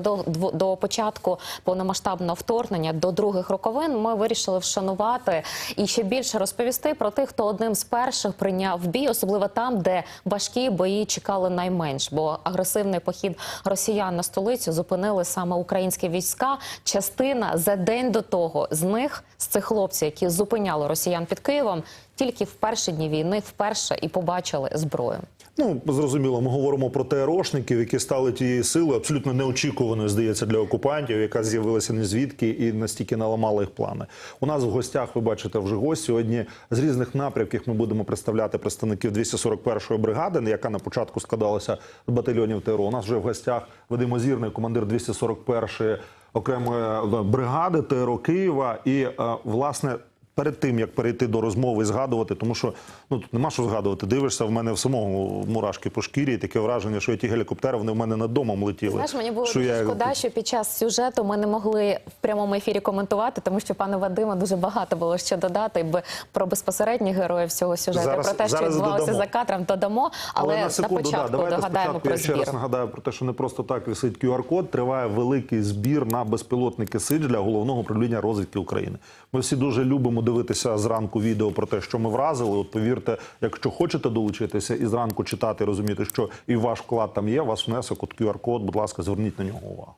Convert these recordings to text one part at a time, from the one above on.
До, до початку повномасштабного вторгнення до других роковин ми вирішили вшанувати і ще більше розповісти про тих, хто одним з перших прийняв бій, особливо там, де важкі бої чекали найменш. Бо агресивний похід росіян на столицю зупинили саме українські війська. Частина за день до того з них, з цих хлопців, які зупиняли росіян під Києвом, тільки в перші дні війни вперше і побачили зброю. Ну, зрозуміло, ми говоримо про ТРОшників, які стали тією силою, абсолютно неочікуваною, здається, для окупантів, яка з'явилася не звідки і настільки наламала їх плани. У нас в гостях, ви бачите, вже гость сьогодні з різних напрямків ми будемо представляти представників 241-ї бригади, яка на початку складалася з батальйонів ТРО. У нас вже в гостях Вадим Озірний, командир 241-ї окремої бригади ТРО Києва. І, е, власне, перед тим як перейти до розмови згадувати, тому що ну тут нема що згадувати. Дивишся в мене в самому мурашки по шкірі, і таке враження, що ті гелікоптери вони в мене над домом летіли. Знаєш, мені було що дуже я... шкода, що під час сюжету ми не могли в прямому ефірі коментувати, тому що пане Вадима дуже багато було що додати би про безпосередніх героїв цього сюжету, Зараз- про те, що відбувалося за кадром, додамо. Але, на секунду, початку да, давайте догадаємо спочатку про я ще раз нагадаю про те, що не просто так висить QR-код. Триває великий збір на безпілотники СИД для головного управління розвідки України. Ми всі дуже любимо дивитися зранку відео про те, що ми вразили. От повірте, якщо хочете долучитися і зранку читати, розуміти, що і ваш вклад там є, ваш внесок, от QR-код, будь ласка, зверніть на нього увагу.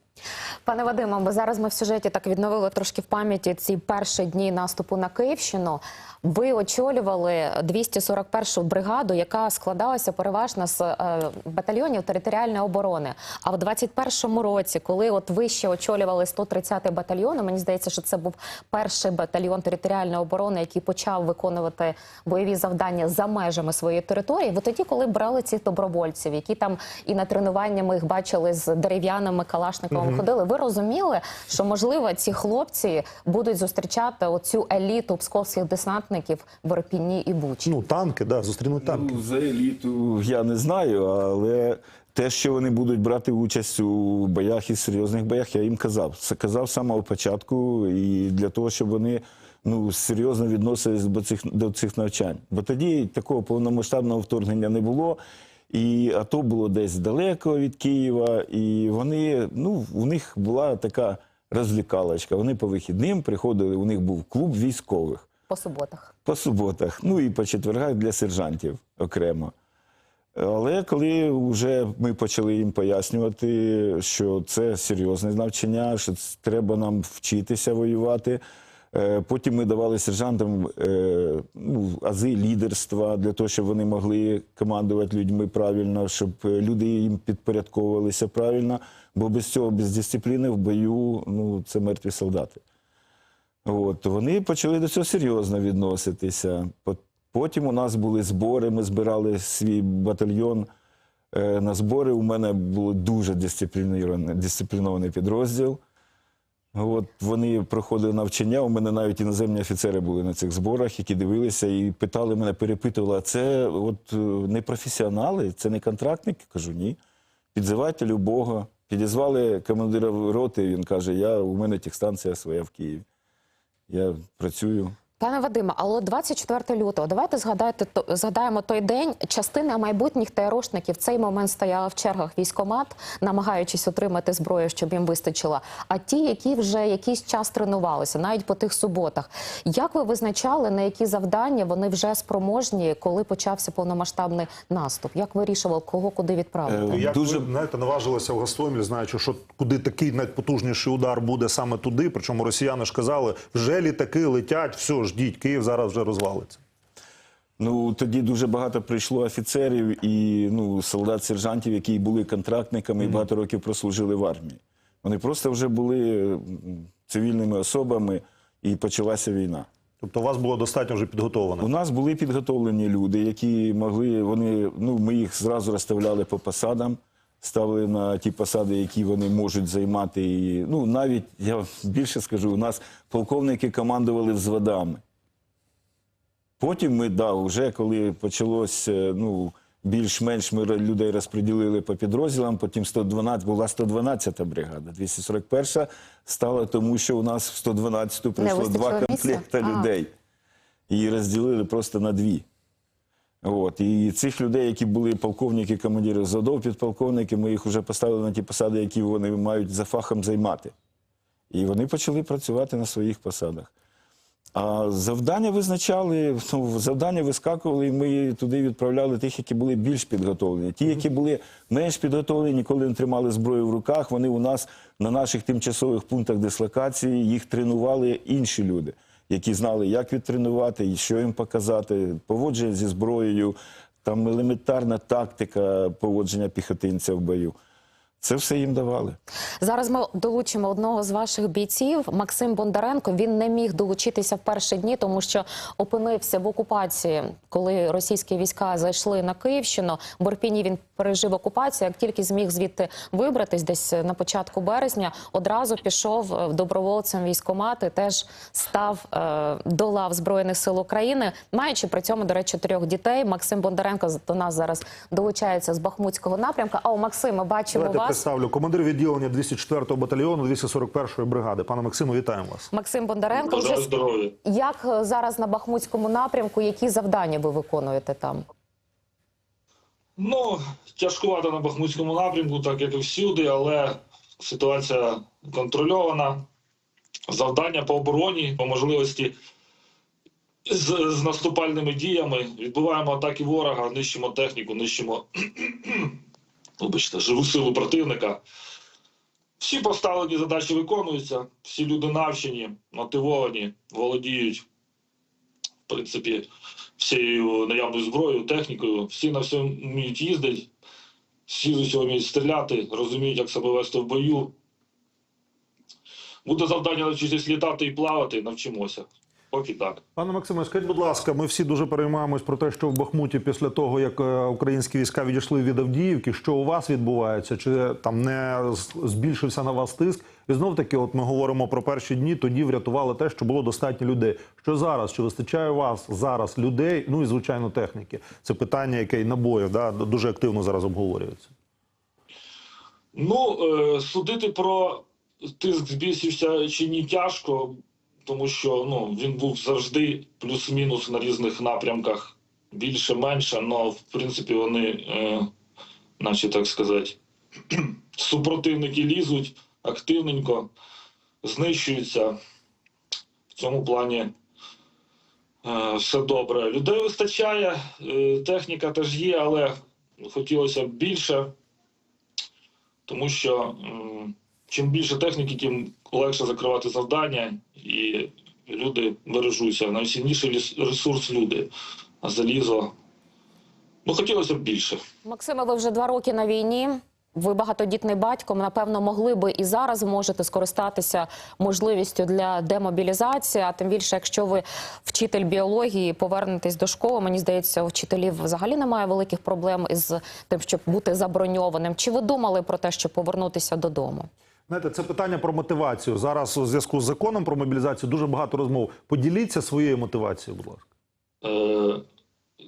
Пане Вадиме, бо зараз ми в сюжеті так відновили трошки в пам'яті ці перші дні наступу на Київщину. Ви очолювали 241-шу бригаду, яка складалася переважно з е, батальйонів територіальної оборони. А в 21-му році, коли от ви ще очолювали 130-й батальйон, мені здається, що це був перший батальйон територіальної оборони, який почав виконувати бойові завдання за межами своєї території. Ви тоді, коли брали цих добровольців, які там і на тренування ми їх бачили з дерев'яними калашниковими ходили, ви розуміли, що можливо ці хлопці будуть зустрічати оцю еліту псковських десантників в Ірпіні і Бучі. Ну танки, да, зустрінуть танки. Ну, за еліту я не знаю, але те, що вони будуть брати участь у боях і серйозних боях, я їм казав. Це казав з самого початку, і для того, щоб вони ну, серйозно відносились до цих, до цих навчань. Бо тоді такого повномасштабного вторгнення не було. І АТО було десь далеко від Києва, і вони, ну, у них була така розвлікалочка. Вони по вихідним приходили, у них був клуб військових По суботах. По суботах, ну і по четвергах для сержантів окремо. Але коли вже ми почали їм пояснювати, що це серйозне навчання, що треба нам вчитися воювати. е, Потім ми давали сержантам е, ну, ази лідерства для того, щоб вони могли командувати людьми правильно, щоб е, люди їм підпорядковувалися правильно. Бо без цього, без дисципліни в бою, ну це мертві солдати. От, вони почали до цього серйозно відноситися. Потім у нас були збори, ми збирали свій батальйон е, на збори. У мене був дуже дисциплінований, дисциплінований підрозділ. От вони проходили навчання. У мене навіть іноземні офіцери були на цих зборах, які дивилися і питали мене, перепитували, а це от е, не професіонали, це не контрактники? Кажу, ні. Підзивайте любого. Підізвали командира роти, він каже: Я, у мене техстанція своя в Києві. Я працюю. Пане Вадиме, але 24 лютого, давайте згадайте то- згадаємо той день. Частина майбутніх ТРОшників в цей момент стояла в чергах військомат, намагаючись отримати зброю, щоб їм вистачило. А ті, які вже якийсь час тренувалися, навіть по тих суботах. Як ви визначали, на які завдання вони вже спроможні, коли почався повномасштабний наступ? Як вирішував, кого куди відправити? Е, Як Дуже- ви знаєте, наважилися в Гостомель, знаючи, що куди такий найпотужніший удар буде саме туди. Причому росіяни ж казали, вже літаки летять, все, ждіть, Київ зараз вже розвалиться. Ну тоді дуже багато прийшло офіцерів і ну, солдат-сержантів, які були контрактниками і багато років прослужили в армії. Вони просто вже були цивільними особами, і почалася війна. Тобто, у вас було достатньо вже підготовлено? У нас були підготовлені люди, які могли, вони, ну, ми їх зразу розставляли по посадам, ставили на ті посади, які вони можуть займати. І, ну, навіть, я більше скажу, у нас полковники командували взводами. Потім ми, да, вже коли почалось, е, ну, більш-менш ми людей розподілили по підрозділам, потім 112, була 112-та бригада, 241-ша стала тому, що у нас в 112-ту прийшло два місця? комплекти людей. Її розділили просто на дві. От. І цих людей, які були полковники, командири задов, підполковники, ми їх вже поставили на ті посади, які вони мають за фахом займати. І вони почали працювати на своїх посадах. А завдання визначали, ну, завдання вискакували, і ми туди відправляли тих, які були більш підготовлені. Ті, які були менш підготовлені, ніколи не тримали зброю в руках. Вони у нас на наших тимчасових пунктах дислокації їх тренували інші люди, які знали, як відтренувати, і що їм показати, поводження зі зброєю, там елементарна тактика поводження піхотинця в бою. Це все їм давали. Зараз ми долучимо одного з ваших бійців, Максим Бондаренко. Він не міг долучитися в перші дні, тому що опинився в окупації, коли російські війська зайшли на Київщину. В Орпіні він пережив окупацію. Як тільки зміг звідти вибратись, десь на початку березня, одразу пішов е, добровольцем в теж став е, до лав збройних сил України, маючи при цьому, до речі, трьох дітей. Максим Бондаренко до нас зараз долучається з Бахмутського напрямка. А у Максима бачимо Давайте вас. Представлю командир відділення 204-го батальйону 241-ї бригади. Пане Максиму, вітаємо вас. Максим Бондаренко, Бажаю здоров'я. як е, зараз на Бахмутському напрямку, які завдання ви виконуєте там? Ну, тяжкувато на Бахмутському напрямку, так як і всюди, але ситуація контрольована. Завдання по обороні, по можливості з, з наступальними діями. Відбуваємо атаки ворога, нищимо техніку, нищимо вибачте, живу силу противника. Всі поставлені задачі виконуються, всі люди навчені, мотивовані, володіють, в принципі, всією наявною зброєю, технікою. Всі на все вміють їздити, всі з усього вміють стріляти, розуміють, як себе вести в бою. Буде завдання навчитись літати і плавати, навчимося. Поки так. Пане Максиме, скажіть, будь ласка, ми всі дуже переймаємось про те, що в Бахмуті після того, як е, українські війська відійшли від Авдіївки, що у вас відбувається? Чи там не збільшився на вас тиск? І знов таки, от ми говоримо про перші дні, тоді врятували те, що було достатньо людей. Що зараз? Чи вистачає у вас зараз людей? Ну і звичайно техніки. Це питання, яке і набоїв да, дуже активно зараз обговорюється. Ну, е, судити про тиск збільшився чи ні тяжко, тому що ну, він був завжди плюс-мінус на різних напрямках, більше-менше, але в принципі вони, е, наче так сказати, супротивники лізуть активненько, знищуються. В цьому плані е, все добре. Людей вистачає, е, техніка теж є, але хотілося б більше тому що м, чим більше техніки, тим легше закривати завдання, і люди бережуться. Найцінніший ресурс люди, а залізо. Ну, хотілося б більше. Максиме, ви вже два роки на війні. Ви багатодітний батько. Напевно, могли би і зараз можете скористатися можливістю для демобілізації. А тим більше, якщо ви вчитель біології, повернетесь до школи. Мені здається, у вчителів взагалі немає великих проблем із тим, щоб бути заброньованим. Чи ви думали про те, щоб повернутися додому? Знаєте, це питання про мотивацію. Зараз у зв'язку з законом про мобілізацію дуже багато розмов. Поділіться своєю мотивацією, будь ласка. Е,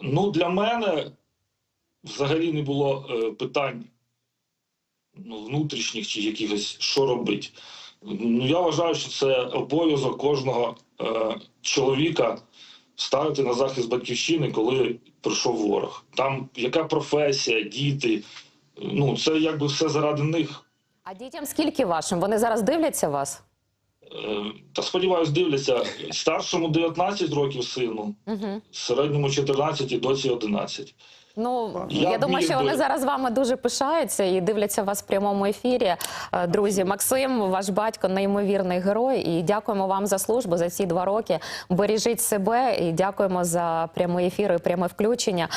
ну, для мене взагалі не було е, питань ну, внутрішніх чи якихось, що робити. Ну, я вважаю, що це обов'язок кожного е, чоловіка ставити на захист батьківщини, коли прийшов ворог. Там яка професія, діти. Ну, це якби все заради них. А дітям скільки вашим? Вони зараз дивляться вас? Е, Та сподіваюсь, дивляться старшому 19 років сину, Угу. середньому 14 і доці 11. Ну я, Я думаю, що вони зараз вами дуже пишаються і дивляться вас в прямому ефірі. Е, Друзі, Максим, ваш батько неймовірний герой. І дякуємо вам за службу за ці два роки. Бережіть себе і дякуємо за прямий ефір і пряме включення.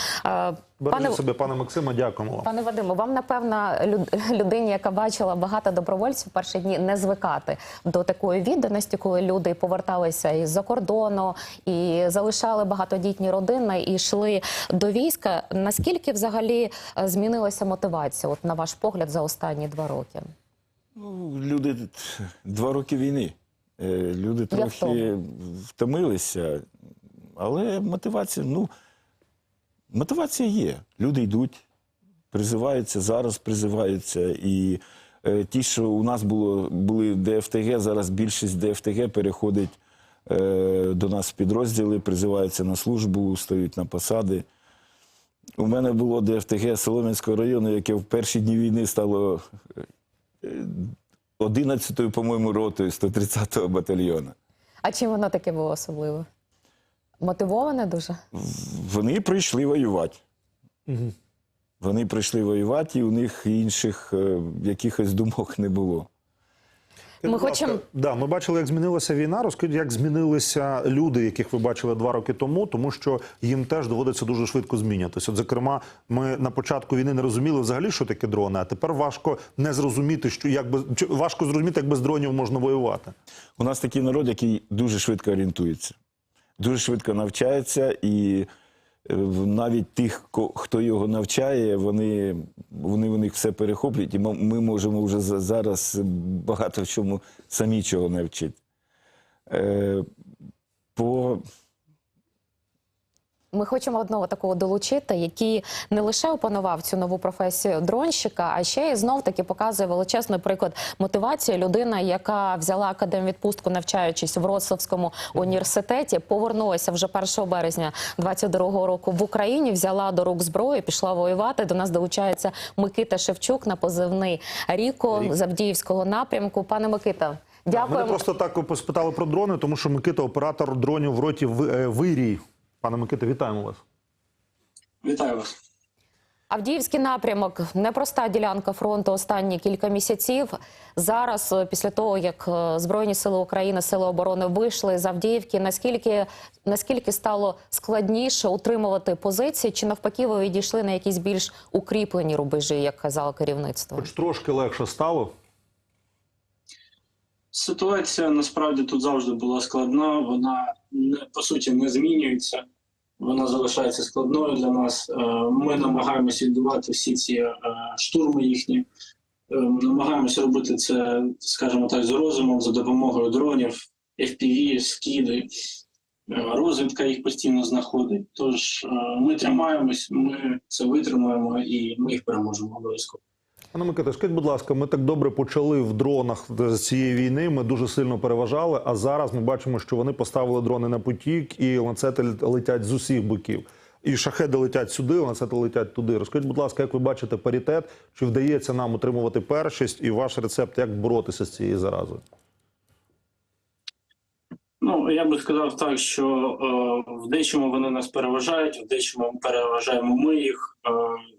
Е, Бережіть себе, пане Максиме, дякуємо вам. Пане Вадиму, вам напевно людині, яка бачила багато добровольців в перші дні, не звикати до такої відданості, коли люди поверталися із-за кордону і залишали багатодітні родини і йшли до війська. Наскільки взагалі е, змінилася мотивація? От на ваш погляд, за останні два роки? Ну, люди два роки війни. Е, Люди трохи втомилися, але мотивація, ну, мотивація є. Люди йдуть, призиваються, зараз призиваються. І е, ті, що у нас було, були ДФТГ, зараз більшість ДФТГ переходить е, до нас в підрозділи, призиваються на службу, стають на посади. У мене було ДФТГ Солом'янського району, яке в перші дні війни стало е, 11-ю, по-моєму, ротою 130-го батальйону. А чим воно таке було особливе? Мотивоване дуже? Вони прийшли воювати. Мгм. Вони прийшли воювати, і у них інших е, якихось думок не було. Ми Будь ласка, хочемо- да, ми бачили, як змінилася війна. Розкажіть, як змінилися люди, яких ви бачили два роки тому, тому що їм теж доводиться дуже швидко змінюватися. От, зокрема, ми на початку війни не розуміли взагалі, що таке дрони, а тепер важко не зрозуміти, що як без чи- важко зрозуміти, як без дронів можна воювати. У нас такий народ, який дуже швидко орієнтується, дуже швидко навчається, і е, навіть тих, хто його навчає, вони, вони в них все перехоплюють, і ми можемо вже зараз багато в чому самі чого навчити. Е, по Ми хочемо одного такого долучити, який не лише опанував цю нову професію дронщика, а ще й знов таки показує величезний приклад мотивації. Людина, яка взяла академвідпустку, навчаючись в Вроцлавському університеті, повернулася вже 1 березня 22-го року в Україні, взяла до рук зброю, пішла воювати. До нас долучається Микита Шевчук на позивний Ріко Рік. з Авдіївського напрямку. Пане Микита, Мене просто так спитали про дрони, тому що Микита, оператор дронів в роті в е, Вирій. Пане Микита, вітаємо вас. Вітаю вас. Авдіївський напрямок непроста ділянка фронту останні кілька місяців. Зараз, е, після того як е, Збройні сили України, сили оборони вийшли з Авдіївки, наскільки наскільки стало складніше утримувати позиції, чи навпаки, ви відійшли на якісь більш укріплені рубежі, як казало керівництво? Хоч трошки легше стало. Ситуація насправді тут завжди була складна. Вона по суті не змінюється. Вона залишається складною для нас. Е, Ми намагаємося відбувати всі ці е, штурми їхні. Е, Намагаємося робити це, скажімо так, з розумом за допомогою дронів, FPV, скиди. Е, Розвідка їх постійно знаходить. Тож ми тримаємось, ми це витримаємо і ми їх переможемо обов'язково. Пане Микита, скажіть, будь ласка, ми так добре почали в дронах з цієї війни. Ми дуже сильно переважали. А зараз ми бачимо, що вони поставили дрони на потік, і ланцети летять з усіх боків. І шахеди летять сюди, ланцети летять туди. Розкажіть, будь ласка, як ви бачите паритет? Чи вдається нам отримувати першість? І ваш рецепт, як боротися з цією заразою? Ну, я би сказав так, що е, в дечому вони нас переважають, в дечому переважаємо ми їх. Е,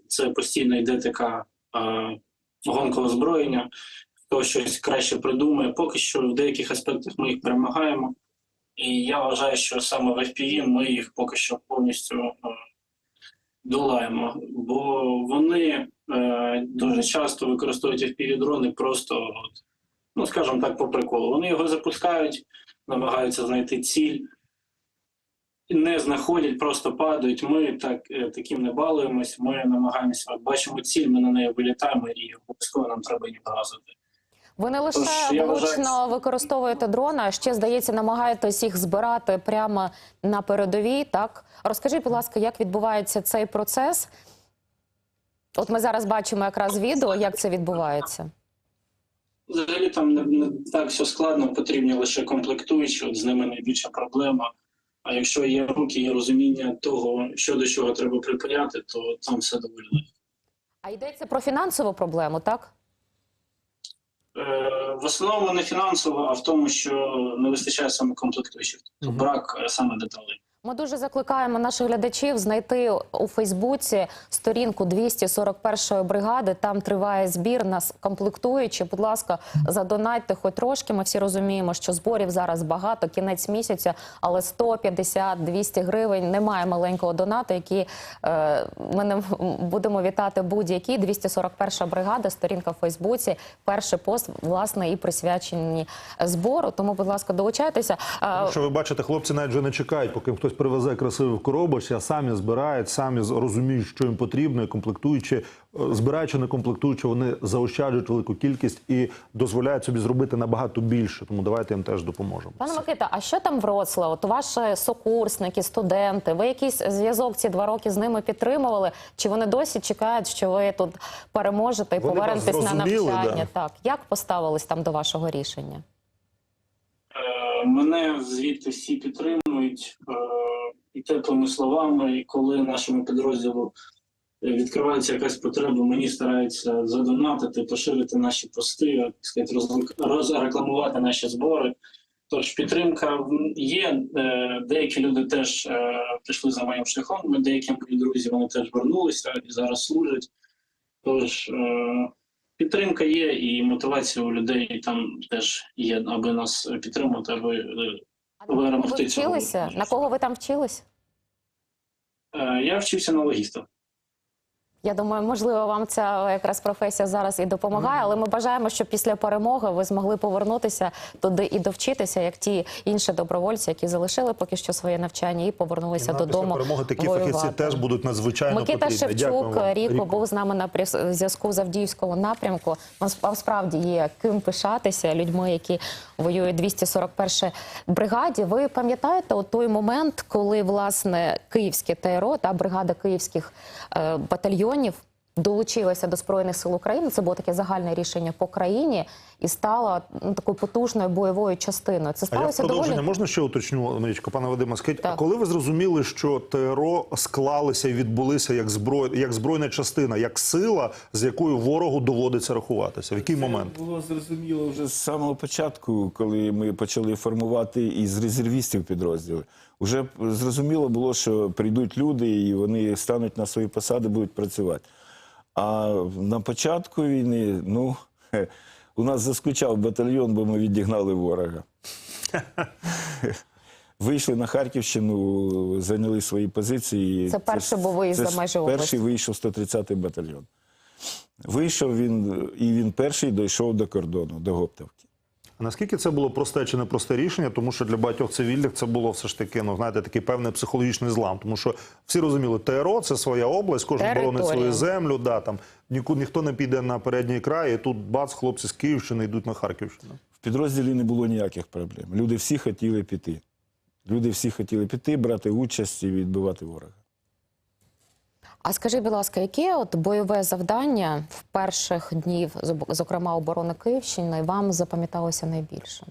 це постійно йде така е, гонка озброєння. Хто щось краще придумає. Поки що в деяких аспектах ми їх перемагаємо. І я вважаю, що саме в FPV ми їх поки що повністю е, долаємо. Бо вони е, дуже часто використовують FPV-дрони просто, ну скажімо так, по приколу. Вони його запускають намагаються знайти ціль, не знаходять, просто падають. Ми так е, таким не балуємось. Ми намагаємося, бачимо ціль, ми на неї вилітаємо і обов'язково нам треба її вразити. Ви не лише Тож, влучно використовуєте дрона, а ще здається, намагаєтесь їх збирати прямо на передовій. Так розкажіть, будь ласка, як відбувається цей процес? От ми зараз бачимо якраз відео, як це відбувається. Взагалі там не, не так все складно, потрібні лише комплектуючі, от з ними найбільша проблема. А якщо є руки, є розуміння того, що до чого треба припиняти, то там все доволі легко. А йдеться про фінансову проблему, так? Е, в основному не фінансово, а в тому, що не вистачає саме комплектуючих, тобто угу. брак е, саме деталей. Ми дуже закликаємо наших глядачів знайти у Фейсбуці сторінку 241-ї бригади. Там триває збір на комплектуючі. Будь ласка, задонайте хоч трошки. Ми всі розуміємо, що зборів зараз багато, кінець місяця, але 150-200 гривень немає маленького донату, який е, ми не будемо вітати будь-які. 241 бригада, сторінка в Фейсбуці. Перший пост власне і присвячені збору. Тому, будь ласка, долучайтеся. Що ви бачите, хлопці навіть вже не чекають, поки їм хтось привезе красиву коробочку, а самі збирають, самі розуміють, що їм потрібно, і комплектуючи, е, збираючи не комплектуючи, вони заощаджують велику кількість і дозволяють собі зробити набагато більше. Тому давайте їм теж допоможемо. Пане Микита, а що там Вроцлав? От ваші сокурсники, студенти, ви якийсь зв'язок ці два роки з ними підтримували? Чи вони досі чекають, що ви тут переможете і Вони повернетесь на навчання? да. Так як поставились там до вашого рішення? Е, Мене звідти всі підтримують е, і теплими словами. І коли нашому підрозділу відкривається якась потреба, мені стараються задонатити, поширити наші пости, сказати, роз- розрекламувати наші збори. Тож підтримка є. Е, Деякі люди теж е, пішли за моїм шляхом. Деякі мої друзі вони теж вернулися і зараз служать. Тож е, підтримка є, і мотивація у людей там теж є, аби нас підтримати, аби А на кого ви вчилися? На кого ви там вчились? Е, Я вчився на логіста. Я думаю, можливо, вам ця якраз професія зараз і допомагає, але ми бажаємо, щоб після перемоги ви змогли повернутися туди і довчитися, як ті інші добровольці, які залишили поки що своє навчання і повернулися І додому. після перемоги такі воювати. фахівці теж будуть надзвичайно Микита потрібні. Шевчук Ріко. був з нами на зв'язку з Авдіївського напрямку. Вам сп- справді є ким пишатися людьми, які воюють 241 бригаді. Ви пам'ятаєте от той момент, коли власне київське ТРО та бригада київських е, батальйонів долучилася до збройних сил України? Це було таке загальне рішення по країні і стала ну, такою потужною бойовою частиною. Це А я сталося продовження доволі можна ще уточню, Марічко, пане Вадиме, скажіть, а коли ви зрозуміли, що ТРО склалися і відбулися як зброй, як збройна частина, як сила, з якою ворогу доводиться рахуватися? В який момент? Було зрозуміло вже з самого початку, коли ми почали формувати із резервістів підрозділи. Уже зрозуміло було, що прийдуть люди і вони стануть на свої посади, будуть працювати. А на початку війни, ну, у нас заскучав батальйон, бо ми відігнали ворога. Вийшли на Харківщину, зайняли свої позиції. Це перший був виїзд це за межі області. Перший вийшов 130-й батальйон. Вийшов він, і він перший дійшов до кордону, до Гоптовки. А наскільки це було просте чи непросте рішення? Тому що для багатьох цивільних це було все ж таки, ну знаєте, такий певний психологічний злам. Тому що всі розуміли, ТРО це своя область, кожен Територія. боронить свою землю. Да, там ніку, ніхто не піде на передній край, і тут бац, хлопці з Київщини йдуть на Харківщину. В підрозділі не було ніяких проблем. Люди всі хотіли піти. Люди всі хотіли піти, брати участь і відбивати ворога. А скажіть, будь ласка, яке от бойове завдання в перших днів, зокрема оборони Київщини, вам запам'яталося найбільше?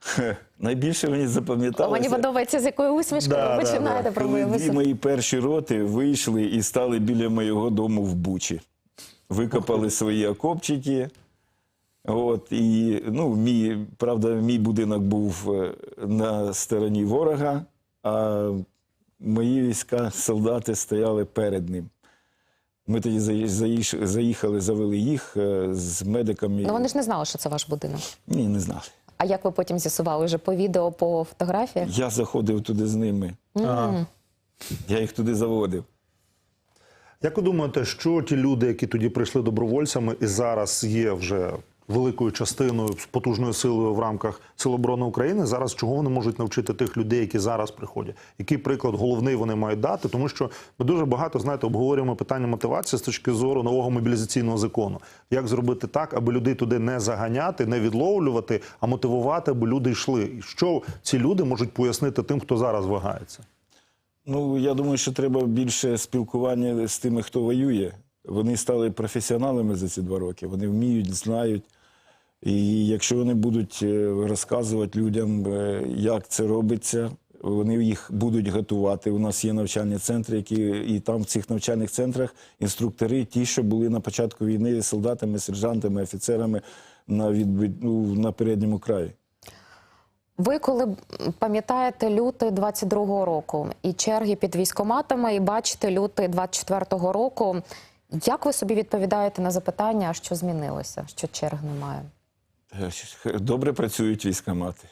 Хе, Найбільше мені запам'яталося. Мені подобається, з якою усмішкою Да, ви починаєте да. про Коли бойове дві мої перші роти вийшли і стали біля моєго дому в Бучі. Викопали свої окопчики. От, і, ну, мій, правда, мій будинок був е, на стороні ворога, а мої війська, солдати стояли перед ним. Ми тоді заїхали, завели їх е, з медиками. Ну вони ж не знали, що це ваш будинок. Ні, не знали. А як ви потім з'ясували? Вже по відео, по фотографіях? Я заходив туди з ними. Ага. Я їх туди заводив. Як ви думаєте, що ті люди, які тоді прийшли добровольцями і зараз є вже великою частиною потужною силою в рамках Сил оборони України, зараз чого вони можуть навчити тих людей, які зараз приходять? Який приклад головний вони мають дати? Тому що ми дуже багато знаєте, обговорюємо питання мотивації з точки зору нового мобілізаційного закону. Як зробити так, аби людей туди не заганяти, не відловлювати, а мотивувати, аби люди йшли? Що ці люди можуть пояснити тим, хто зараз вагається? Ну, я думаю, що треба більше спілкування з тими, хто воює. Вони стали професіоналами за ці два роки. Вони вміють, знають. І якщо вони будуть е, розказувати людям, е, як це робиться, вони їх будуть готувати. У нас є навчальні центри, які і там в цих навчальних центрах інструктори, ті, що були на початку війни солдатами, сержантами, офіцерами на відбит... ну, на передньому краї. Ви коли пам'ятаєте лютий 22-го року і черги під військоматами, і бачите лютий 24-го року, як ви собі відповідаєте на запитання, що змінилося, що черг немає? Е, Добре працюють військомати.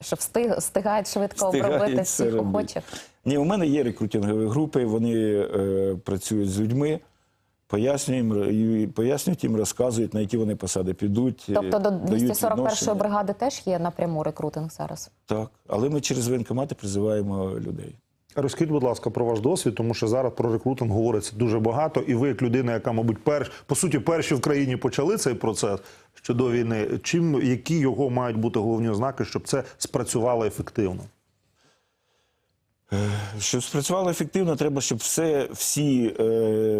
Що встиг, встигають швидко Встигають обробити всіх охочих? Ні, у мене є рекрутингові групи, вони е, працюють з людьми, пояснюють їм, пояснюють їм, розказують, на які вони посади підуть. е, Тобто до 241-ї бригади теж є напряму рекрутинг зараз? Так, але ми через воєнкомати призиваємо людей. Розкажіть, будь ласка, про ваш досвід, тому що зараз про рекрутинг говориться дуже багато, і ви, як людина, яка, мабуть, перш по суті, перші в країні почали цей процес щодо війни. Чим які його мають бути головні ознаки, щоб це спрацювало ефективно? Щоб спрацювало ефективно, треба, щоб все, всі, е,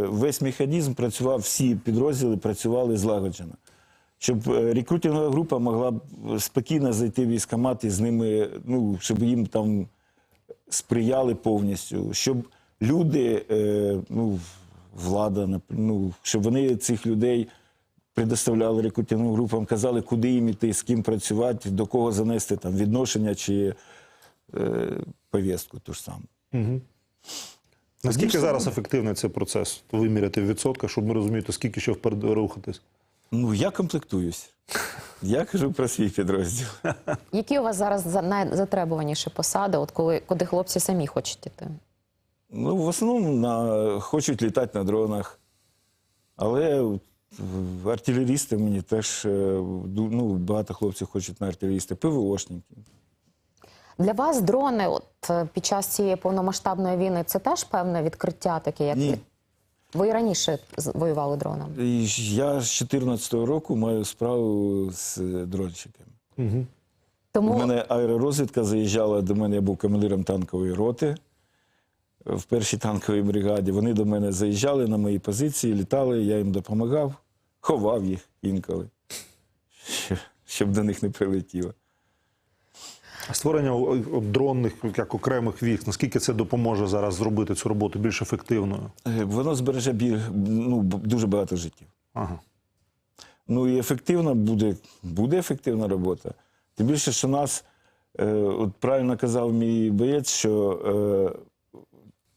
весь механізм працював, всі підрозділи працювали злагоджено. Щоб е, рекрутингова група могла спокійно зайти в військкомат і з ними, ну, щоб їм там сприяли повністю, щоб люди, е, ну, влада, ну, щоб вони цих людей предоставляли рекрутинговим групам, казали, куди їм іти, з ким працювати, до кого занести там відношення чи е, повістку ту ж саму. Наскільки Більше зараз ефективний цей процес? Виміряти в відсотках, щоб ми розуміли, скільки ще вперед рухатись. Ну, я комплектуюсь. Я кажу про свій підрозділ. Які у вас зараз найзатребуваніші посади, от коли куди хлопці самі хочуть іти? Ну, в основному на, хочуть літати на дронах. Але артилерісти мені теж е, ну, багато хлопців хочуть на артилерісти, ПВОшники. Для вас дрони, от е, під час цієї повномасштабної війни, це теж певне відкриття таке, як Ні. Ви і раніше воювали дроном? Я з 2014 року маю справу з е, дронщиками. Тому У мене аеророзвідка заїжджала до мене, я був командиром танкової роти в першій танковій бригаді. Вони до мене заїжджали на мої позиції, літали, я їм допомагав, ховав їх інколи, щоб до них не прилетіло. Створення дронних як окремих вік, наскільки це допоможе зараз зробити цю роботу більш ефективною? Е, Воно збереже біль, ну, дуже багато життів. Ага. Ну і ефективна буде, буде ефективна робота. Тим більше, що нас, е, от правильно казав мій боєць, що е,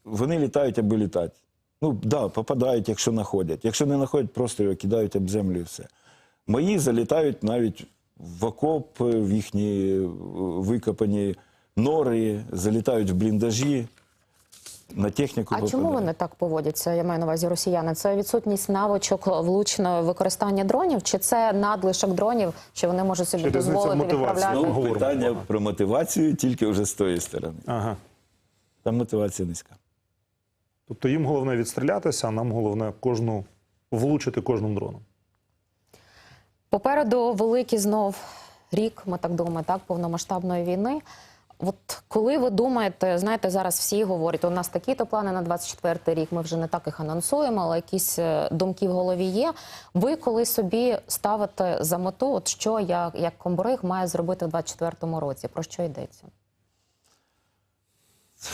вони літають, аби літати. Ну, так, да, попадають, якщо знаходять. Якщо не знаходять, просто його кидають об землю і все. Мої залітають навіть в окоп, в їхні е, викопані нори, залітають в бліндажі, на техніку а чому вони так поводяться? Я маю на увазі росіяни. Це відсутність навичок влучного використання дронів, чи це надлишок дронів, що вони можуть собі в дозволити відправляти? Ну, питання Ага. про мотивацію тільки вже з тої сторони. ага. Там мотивація низька. Тобто їм головне відстрілятися, а нам головне кожну влучити кожним дроном. Попереду великий знов рік, ми так думаємо, так, повномасштабної війни. От коли ви думаєте, знаєте, зараз всі говорять, у нас такі-то плани на 24-й рік, ми вже не так їх анонсуємо, але якісь е, думки в голові є. Ви коли собі ставите за мету, от що я як комбриг має зробити в 24-му році? Про що йдеться?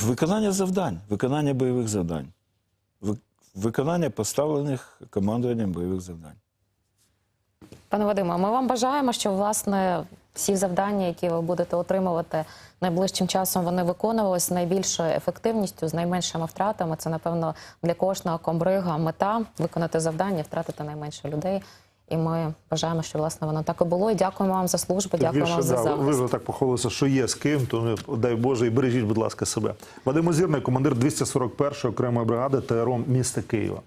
Виконання завдань, виконання бойових завдань. Виконання поставлених командуванням бойових завдань. Пане Вадиме, ми вам бажаємо, що власне всі завдання, які ви будете отримувати найближчим часом, вони виконувалися з найбільшою ефективністю, з найменшими втратами. Це напевно для кожного комбрига мета виконати завдання, втратити найменше людей. І ми бажаємо, що власне воно так і було. І дякуємо вам за службу. Дякуємо вам за да, захист. ви вже так похвалилися, що є з ким, то дай Боже, і бережіть, будь ласка, себе. Вадим Озірний, командир 241-ї окремої бригади ТРО міста Києва.